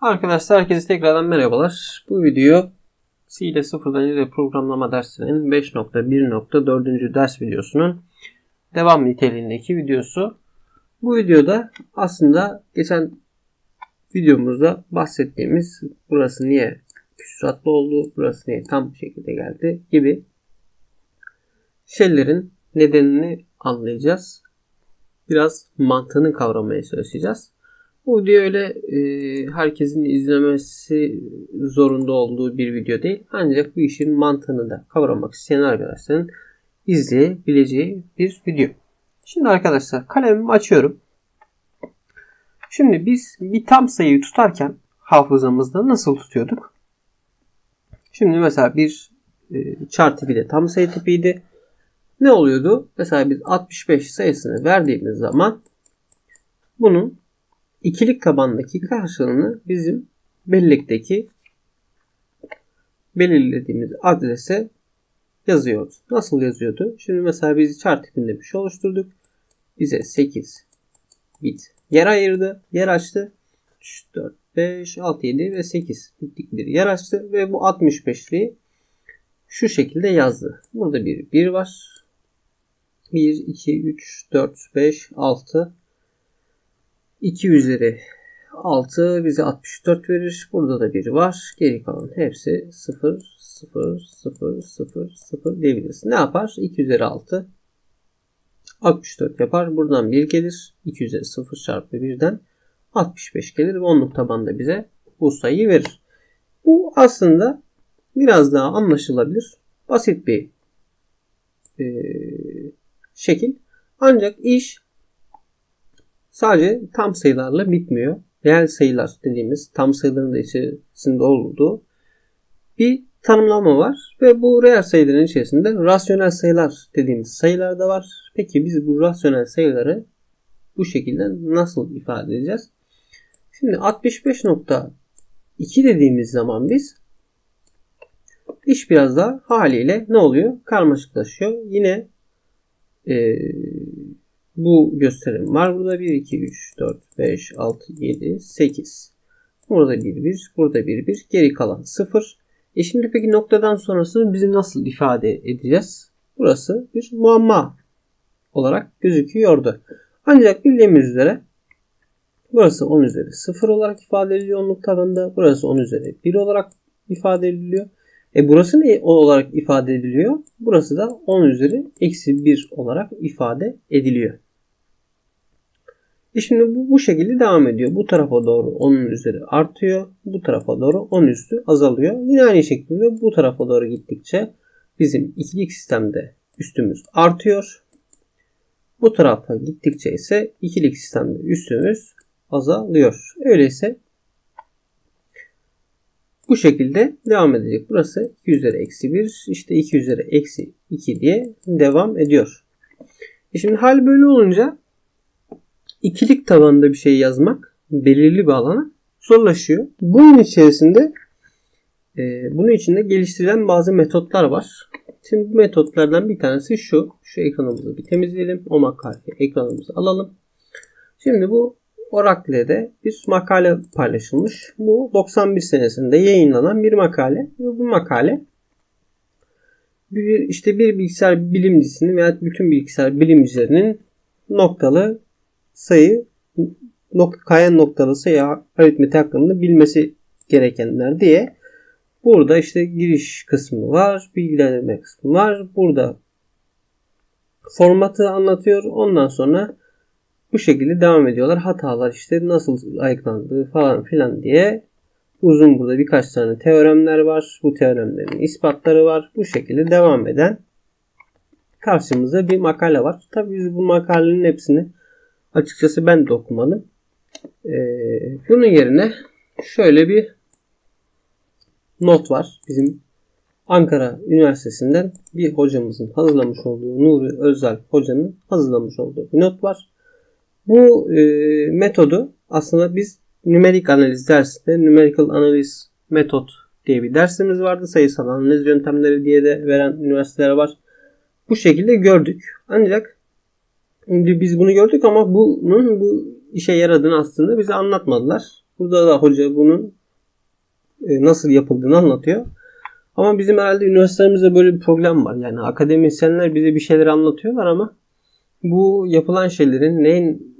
Arkadaşlar herkese tekrardan merhabalar. Bu video C ile sıfırdan ileri programlama dersinin 5.1.4. ders videosunun devam niteliğindeki videosu. Bu videoda aslında geçen videomuzda bahsettiğimiz burası niye küsuratlı oldu, burası niye tam bir şekilde geldi gibi şeylerin nedenini anlayacağız. Biraz mantığını kavramaya çalışacağız. Bu video öyle e, herkesin izlemesi zorunda olduğu bir video değil. Ancak bu işin mantığını da kavramak isteyen arkadaşların izleyebileceği bir video. Şimdi arkadaşlar kalemimi açıyorum. Şimdi biz bir tam sayıyı tutarken hafızamızda nasıl tutuyorduk? Şimdi mesela bir e, char tipi de tam sayı tipiydi. Ne oluyordu? Mesela biz 65 sayısını verdiğimiz zaman bunun ikilik tabandaki karşılığını bizim bellekteki belirlediğimiz adrese yazıyordu. Nasıl yazıyordu? Şimdi mesela biz char tipinde bir şey oluşturduk. Bize 8 bit yer ayırdı. Yer açtı. 3, 4, 5, 6, 7 ve 8 bitlik bir yer açtı. Ve bu 65'liği şu şekilde yazdı. Burada bir 1 var. 1, 2, 3, 4, 5, 6, 2 üzeri 6 bize 64 verir. Burada da 1 var. Geri kalan hepsi 0, 0, 0, 0, 0 diyebiliriz. Ne yapar? 2 üzeri 6 64 yapar. Buradan 1 gelir. 2 üzeri 0 çarpı 1'den 65 gelir ve onluk tabanda bize bu sayıyı verir. Bu aslında biraz daha anlaşılabilir. Basit bir e, şekil. Ancak iş sadece tam sayılarla bitmiyor. Reel sayılar dediğimiz tam sayıların da içerisinde olduğu bir tanımlama var. Ve bu reel sayıların içerisinde rasyonel sayılar dediğimiz sayılar da var. Peki biz bu rasyonel sayıları bu şekilde nasıl ifade edeceğiz? Şimdi 65.2 dediğimiz zaman biz iş biraz daha haliyle ne oluyor? Karmaşıklaşıyor. Yine e, bu gösterim var. Burada 1, 2, 3, 4, 5, 6, 7, 8. Burada 1, 1. Burada 1, 1. Geri kalan 0. E şimdi peki noktadan sonrasını bizi nasıl ifade edeceğiz? Burası bir muamma olarak gözüküyordu. Ancak bildiğimiz üzere burası 10 üzeri 0 olarak ifade ediliyor onluk tabanında. Burası 10 üzeri 1 olarak ifade ediliyor. E burası ne olarak ifade ediliyor? Burası da 10 üzeri eksi 1 olarak ifade ediliyor. E şimdi bu, bu şekilde devam ediyor. Bu tarafa doğru 10'un üzeri artıyor. Bu tarafa doğru 10 üstü azalıyor. Yine aynı şekilde bu tarafa doğru gittikçe bizim ikilik sistemde üstümüz artıyor. Bu tarafa gittikçe ise ikilik sistemde üstümüz azalıyor. Öyleyse bu şekilde devam edecek. Burası 2 üzeri eksi 1 işte 2 üzeri eksi 2 diye devam ediyor. E şimdi hal böyle olunca ikilik tabanında bir şey yazmak belirli bir alana zorlaşıyor. Bunun içerisinde e, bunun içinde geliştirilen bazı metotlar var. Şimdi bu metotlardan bir tanesi şu. Şu ekranımızı bir temizleyelim. O makale ekranımızı alalım. Şimdi bu Oracle'de bir makale paylaşılmış. Bu 91 senesinde yayınlanan bir makale. Ve bu makale bir, işte bir bilgisayar bilimcisinin veya bütün bilgisayar bilimcilerinin noktalı sayı nok kayan noktalı sayı aritmetik hakkında bilmesi gerekenler diye burada işte giriş kısmı var, bilgilendirme kısmı var. Burada formatı anlatıyor. Ondan sonra bu şekilde devam ediyorlar. Hatalar işte nasıl ayıklandığı falan filan diye uzun burada birkaç tane teoremler var. Bu teoremlerin ispatları var. Bu şekilde devam eden karşımıza bir makale var. Tabii biz bu makalenin hepsini açıkçası ben de okumadım. Ee, bunun yerine şöyle bir not var. Bizim Ankara Üniversitesi'nden bir hocamızın hazırlamış olduğu Nuri Özel hocanın hazırlamış olduğu bir not var. Bu e, metodu aslında biz nümerik analiz dersinde numerical analiz metot diye bir dersimiz vardı. Sayısal analiz yöntemleri diye de veren üniversiteler var. Bu şekilde gördük. Ancak biz bunu gördük ama bunun bu işe yaradığını aslında bize anlatmadılar. Burada da hoca bunun e, nasıl yapıldığını anlatıyor. Ama bizim herhalde üniversitemizde böyle bir problem var. Yani akademisyenler bize bir şeyler anlatıyorlar ama bu yapılan şeylerin neyin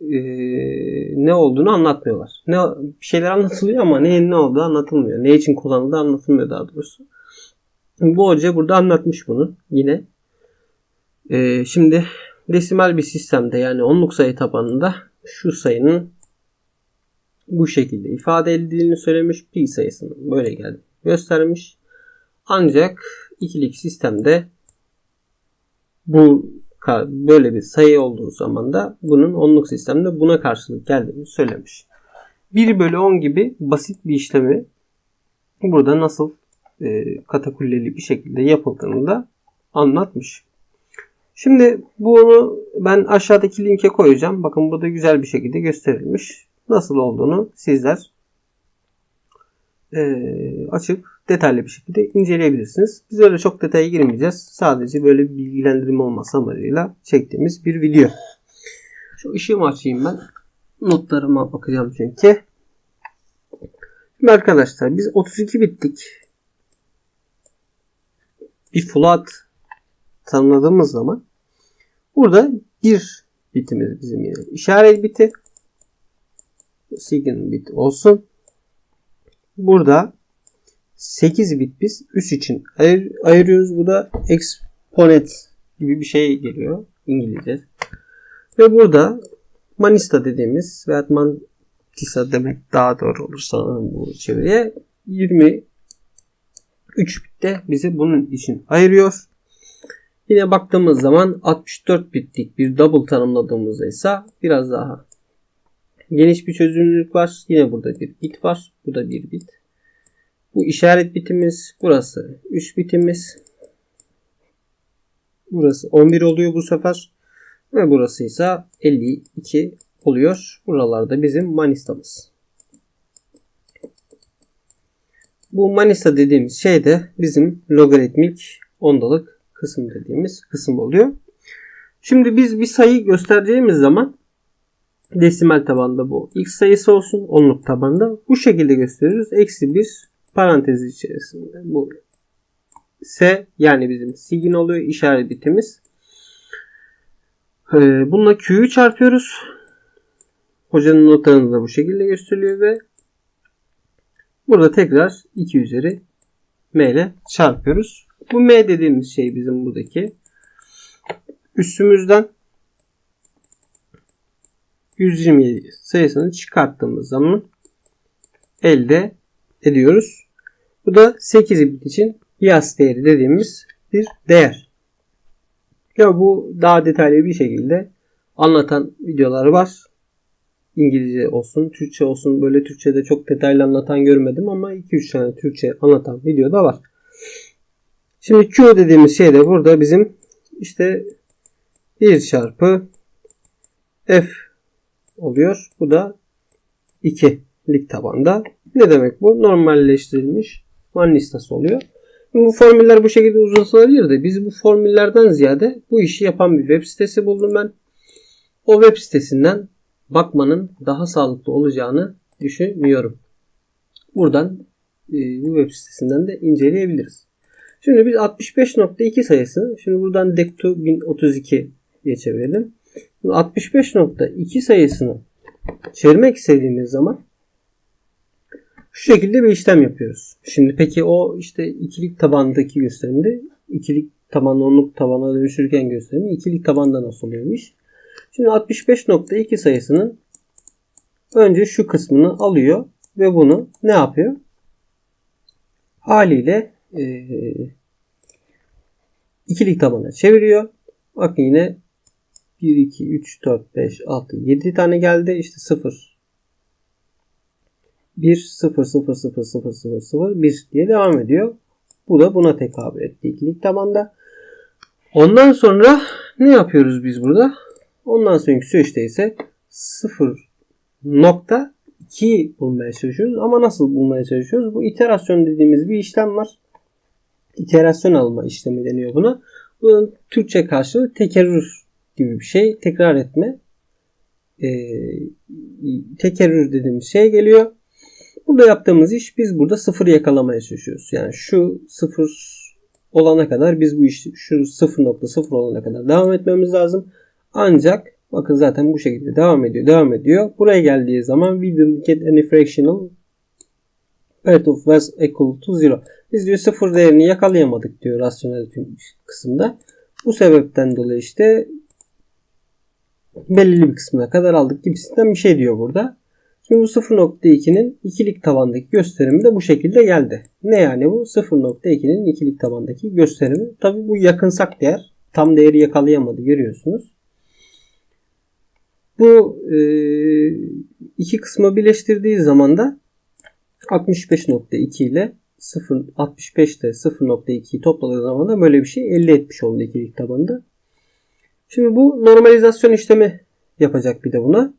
e, ne olduğunu anlatmıyorlar. Ne bir şeyler anlatılıyor ama neyin ne olduğu anlatılmıyor. Ne için kullanıldığı anlatılmıyor daha doğrusu. Bu hoca burada anlatmış bunu yine. E, şimdi desimal bir sistemde yani onluk sayı tabanında şu sayının bu şekilde ifade edildiğini söylemiş. Pi sayısının böyle geldi göstermiş. Ancak ikilik sistemde bu böyle bir sayı olduğu zaman da bunun onluk sistemde buna karşılık geldiğini söylemiş. 1 bölü 10 gibi basit bir işlemi burada nasıl e, katakulleli bir şekilde yapıldığını da anlatmış. Şimdi bunu ben aşağıdaki linke koyacağım. Bakın burada güzel bir şekilde gösterilmiş. Nasıl olduğunu sizler e, açıp detaylı bir şekilde inceleyebilirsiniz. Biz öyle çok detaya girmeyeceğiz. Sadece böyle bir bilgilendirme olması amacıyla çektiğimiz bir video. Şu ışığımı açayım ben. Notlarıma bakacağım çünkü. Şimdi arkadaşlar biz 32 bittik. Bir float tanımladığımız zaman burada bir bitimiz bizim yine işaret biti. Signal bit olsun. Burada 8 bit biz üs için ayır, ayırıyoruz. Bu da exponent gibi bir şey geliyor İngilizce. Ve burada manista dediğimiz veya mantisa demek daha doğru olur sanırım bu çeviriye 23 bitte bizi bunun için ayırıyor. Yine baktığımız zaman 64 bitlik bir double tanımladığımızda ise biraz daha geniş bir çözünürlük var. Yine burada bir bit var. Bu da bir bit. Bu işaret bitimiz. Burası 3 bitimiz. Burası 11 oluyor bu sefer. Ve burası ise 52 oluyor. Buralarda bizim manistamız. Bu manista dediğimiz şey de bizim logaritmik ondalık kısım dediğimiz kısım oluyor. Şimdi biz bir sayı göstereceğimiz zaman desimal tabanda bu x sayısı olsun onluk tabanda bu şekilde gösteriyoruz. Eksi 1 parantez içerisinde bu S yani bizim sigin oluyor işaret bitimiz. Ee, bununla Q'yu çarpıyoruz. Hocanın notlarında da bu şekilde gösteriliyor ve burada tekrar 2 üzeri M ile çarpıyoruz. Bu M dediğimiz şey bizim buradaki üstümüzden 127 sayısını çıkarttığımız zaman elde ediyoruz. Bu da 8 bit için yas değeri dediğimiz bir değer. Ya bu daha detaylı bir şekilde anlatan videoları var. İngilizce olsun, Türkçe olsun. Böyle Türkçe'de çok detaylı anlatan görmedim ama 2-3 tane Türkçe anlatan video da var. Şimdi Q dediğimiz şey de burada bizim işte 1 çarpı F oluyor. Bu da 2'lik tabanda. Ne demek bu? Normalleştirilmiş man listesi oluyor. Bu formüller bu şekilde uzatılabilir de biz bu formüllerden ziyade bu işi yapan bir web sitesi buldum ben. O web sitesinden bakmanın daha sağlıklı olacağını düşünüyorum. Buradan e, bu web sitesinden de inceleyebiliriz. Şimdi biz 65.2 sayısı, şimdi buradan Dektu 1032 diye çevirelim. 65.2 sayısını çevirmek istediğimiz zaman şu şekilde bir işlem yapıyoruz. Şimdi peki o işte ikilik tabandaki gösterimde ikilik tabanlı onluk tabana dönüşürken gösterimi ikilik tabanda nasıl oluyormuş? Şimdi 65.2 sayısının önce şu kısmını alıyor ve bunu ne yapıyor? Haliyle e, ikilik tabana çeviriyor. Bakın yine 1, 2, 3, 4, 5, 6, 7 tane geldi. İşte 0, 1 0 0 0 0 0 0 1 diye devam ediyor. Bu da buna tekabül etti ikilik tabanda. Ondan sonra ne yapıyoruz biz burada? Ondan sonraki süreçte ise 0 nokta 2 bulmaya çalışıyoruz. Ama nasıl bulmaya çalışıyoruz? Bu iterasyon dediğimiz bir işlem var. İterasyon alma işlemi deniyor buna. Bunun Türkçe karşılığı tekerrür gibi bir şey. Tekrar etme. e, tekerrür dediğimiz şey geliyor. Burada yaptığımız iş biz burada sıfır yakalamaya çalışıyoruz. Yani şu sıfır olana kadar biz bu işi şu 0.0 olana kadar devam etmemiz lazım. Ancak bakın zaten bu şekilde devam ediyor, devam ediyor. Buraya geldiği zaman we didn't get any fractional part of was equal to zero. Biz diyor sıfır değerini yakalayamadık diyor rasyonel kısımda. Bu sebepten dolayı işte belirli bir kısmına kadar aldık gibisinden bir şey diyor burada. Şimdi bu 0.2'nin ikilik tabandaki gösterimi de bu şekilde geldi. Ne yani bu? 0.2'nin ikilik tabandaki gösterimi. Tabi bu yakınsak değer. Tam değeri yakalayamadı görüyorsunuz. Bu e, iki kısmı birleştirdiği zaman da 65.2 ile 0, 65 ile 0.2'yi topladığı zaman da böyle bir şey elde etmiş oldu ikilik tabanda. Şimdi bu normalizasyon işlemi yapacak bir de buna.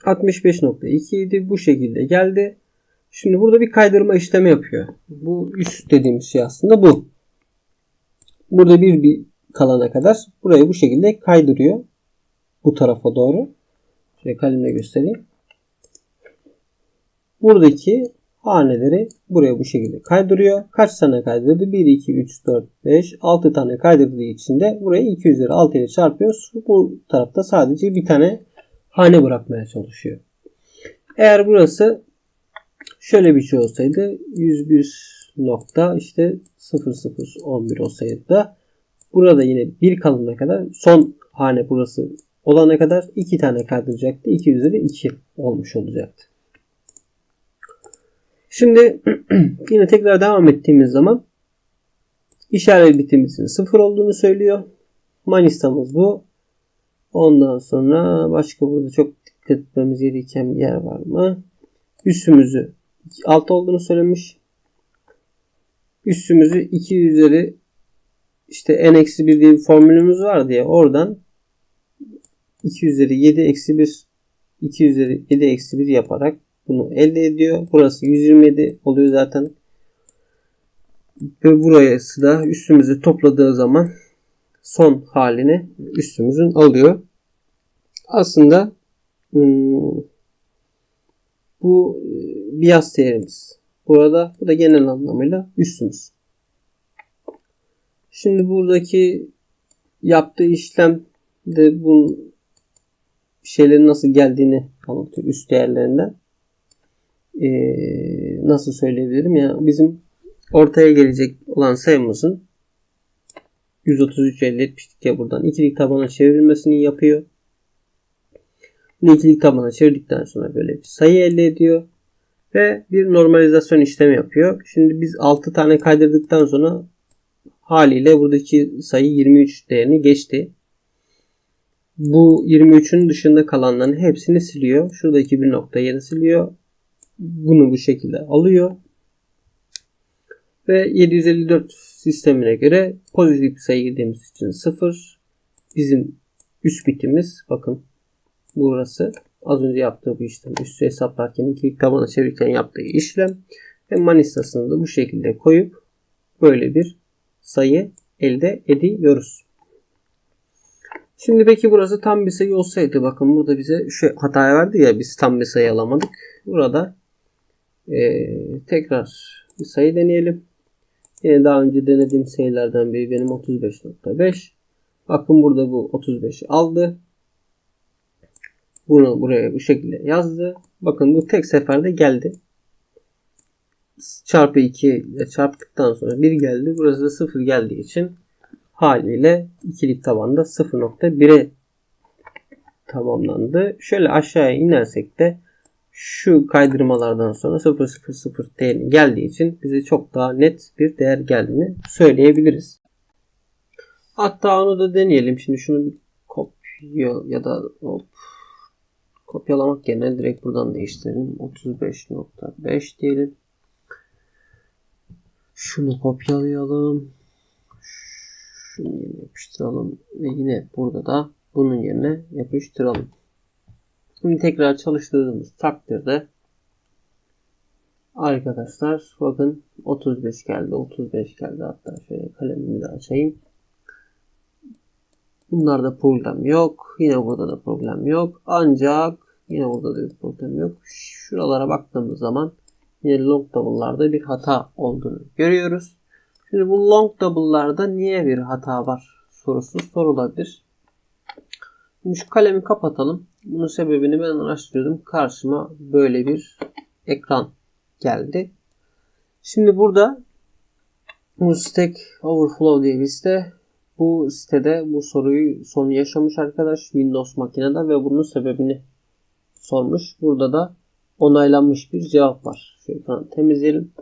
65.2 idi. Bu şekilde geldi. Şimdi burada bir kaydırma işlemi yapıyor. Bu üst dediğimiz şey aslında bu. Burada bir, bir kalana kadar burayı bu şekilde kaydırıyor. Bu tarafa doğru. Şöyle kalemle göstereyim. Buradaki haneleri buraya bu şekilde kaydırıyor. Kaç tane kaydırdı? 1, 2, 3, 4, 5, 6 tane kaydırdığı için de burayı 2 üzeri 6 ile çarpıyoruz. Bu tarafta sadece bir tane hane bırakmaya çalışıyor. Eğer burası şöyle bir şey olsaydı 101 nokta işte 0011 olsaydı da burada yine bir kalına kadar son hane burası olana kadar iki tane kaydıracaktı. 2 üzeri 2 olmuş olacaktı. Şimdi yine tekrar devam ettiğimiz zaman işaret bitimizin sıfır olduğunu söylüyor. Manistamız bu. Ondan sonra başka burada çok dikkat etmemiz gereken bir yer var mı? Üssümüzü 6 olduğunu söylemiş. Üssümüzü 2 üzeri işte n eksi 1 diye bir formülümüz var diye oradan 2 üzeri 7 eksi 1 2 üzeri 7 eksi 1 yaparak bunu elde ediyor. Burası 127 oluyor zaten. Ve burası da üstümüzü topladığı zaman son halini üstümüzün alıyor. Aslında hmm, bu e, bias değerimiz. Burada bu da genel anlamıyla üstümüz. Şimdi buradaki yaptığı işlem de bu şeylerin nasıl geldiğini anlatıyor üst değerlerinden. Ee, nasıl söyleyebilirim? Yani bizim ortaya gelecek olan sayımızın 133 elde etmiştik ya buradan. ikilik tabana çevrilmesini yapıyor. Bunu ikilik tabana çevirdikten sonra böyle bir sayı elde ediyor. Ve bir normalizasyon işlemi yapıyor. Şimdi biz 6 tane kaydırdıktan sonra haliyle buradaki sayı 23 değerini geçti. Bu 23'ün dışında kalanların hepsini siliyor. Şuradaki bir noktayı siliyor. Bunu bu şekilde alıyor. Ve 754 sistemine göre pozitif sayı girdiğimiz için 0. Bizim üst bitimiz bakın burası. Az önce yaptığı bu işlem. Üstü hesaplarken iki tabana çevirirken yaptığı işlem. Ve manistasını da bu şekilde koyup böyle bir sayı elde ediyoruz. Şimdi peki burası tam bir sayı olsaydı bakın burada bize şu hataya verdi ya biz tam bir sayı alamadık. Burada e, tekrar bir sayı deneyelim. Yine daha önce denediğim sayılardan biri benim 35.5. Bakın burada bu 35'i aldı. Bunu buraya bu şekilde yazdı. Bakın bu tek seferde geldi. Çarpı 2 ile çarptıktan sonra 1 geldi. Burası da 0 geldiği için haliyle ikilik tabanda 0.1'e tamamlandı. Şöyle aşağıya inersek de şu kaydırmalardan sonra 000 değeri geldiği için bize çok daha net bir değer geldiğini söyleyebiliriz. Hatta onu da deneyelim. Şimdi şunu bir kopya ya da hop, kopyalamak yerine direkt buradan değiştirelim. 35.5 diyelim. Şunu kopyalayalım. Şunu yerine yapıştıralım. Ve yine burada da bunun yerine yapıştıralım. Şimdi tekrar çalıştırdığımız takdirde arkadaşlar bakın 35 geldi 35 geldi hatta şöyle kalemimi de açayım Bunlarda problem yok. Yine burada da problem yok. Ancak yine burada da bir problem yok. Şuralara baktığımız zaman yine long double'larda bir hata olduğunu görüyoruz. Şimdi bu long double'larda niye bir hata var sorusu sorulabilir. Şimdi şu kalemi kapatalım. Bunun sebebini ben araştırıyordum. Karşıma böyle bir ekran geldi. Şimdi burada bu Stack Overflow diye bir site. Bu sitede bu soruyu sorunu yaşamış arkadaş Windows makinede ve bunun sebebini sormuş. Burada da onaylanmış bir cevap var. Şu ekranı temizleyelim.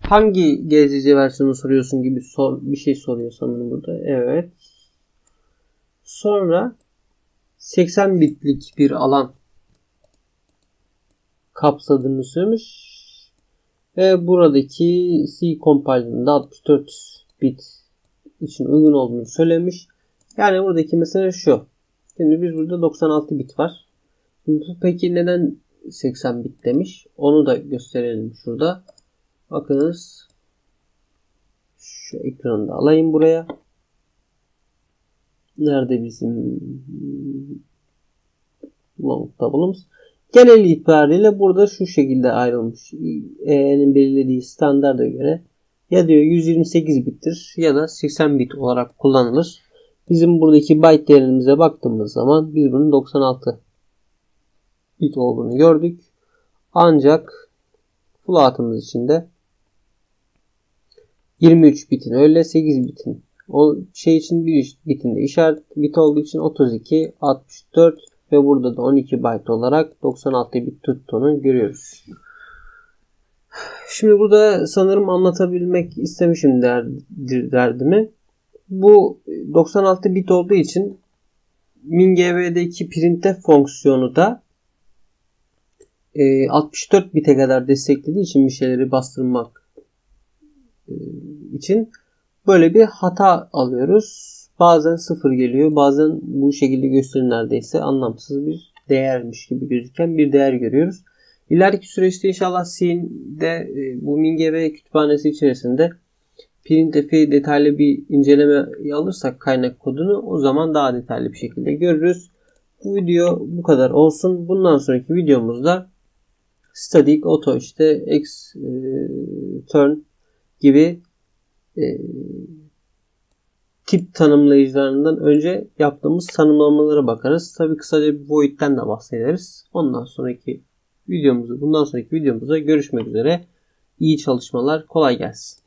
Hangi GCC versiyonu soruyorsun gibi sor, bir şey soruyor sanırım burada. Evet. Sonra 80 bitlik bir alan kapsadığını söylemiş. Ve buradaki C compiler'ında 64 bit için uygun olduğunu söylemiş. Yani buradaki mesele şu. Şimdi biz burada 96 bit var. Peki neden 80 bit demiş? Onu da gösterelim şurada. Bakınız. Şu ekranı da alayım buraya. Nerede bizim long double'ımız? Genel itibariyle burada şu şekilde ayrılmış. EE'nin belirlediği standarda göre ya diyor 128 bittir ya da 80 bit olarak kullanılır. Bizim buradaki byte değerimize baktığımız zaman biz bunun 96 bit olduğunu gördük. Ancak float'ımız içinde 23 bitin öyle 8 bitin o şey için bir bitinde işaret bit olduğu için 32, 64 ve burada da 12 byte olarak 96 bit tuttuğunu görüyoruz. Şimdi burada sanırım anlatabilmek istemişim derdimi. Bu 96 bit olduğu için MinGV'deki printf fonksiyonu da 64 bite kadar desteklediği için bir şeyleri bastırmak için böyle bir hata alıyoruz. Bazen sıfır geliyor. Bazen bu şekilde gösterir neredeyse anlamsız bir değermiş gibi gözüken bir değer görüyoruz. İleriki süreçte inşallah C'de e, bu MinGV kütüphanesi içerisinde printf'i detaylı bir inceleme alırsak kaynak kodunu o zaman daha detaylı bir şekilde görürüz. Bu video bu kadar olsun. Bundan sonraki videomuzda static, auto işte x e, turn gibi e, tip tanımlayıcılarından önce yaptığımız tanımlamalara bakarız. Tabi kısaca bir void'den de bahsederiz. Ondan sonraki videomuzu, bundan sonraki videomuzda görüşmek üzere. İyi çalışmalar, kolay gelsin.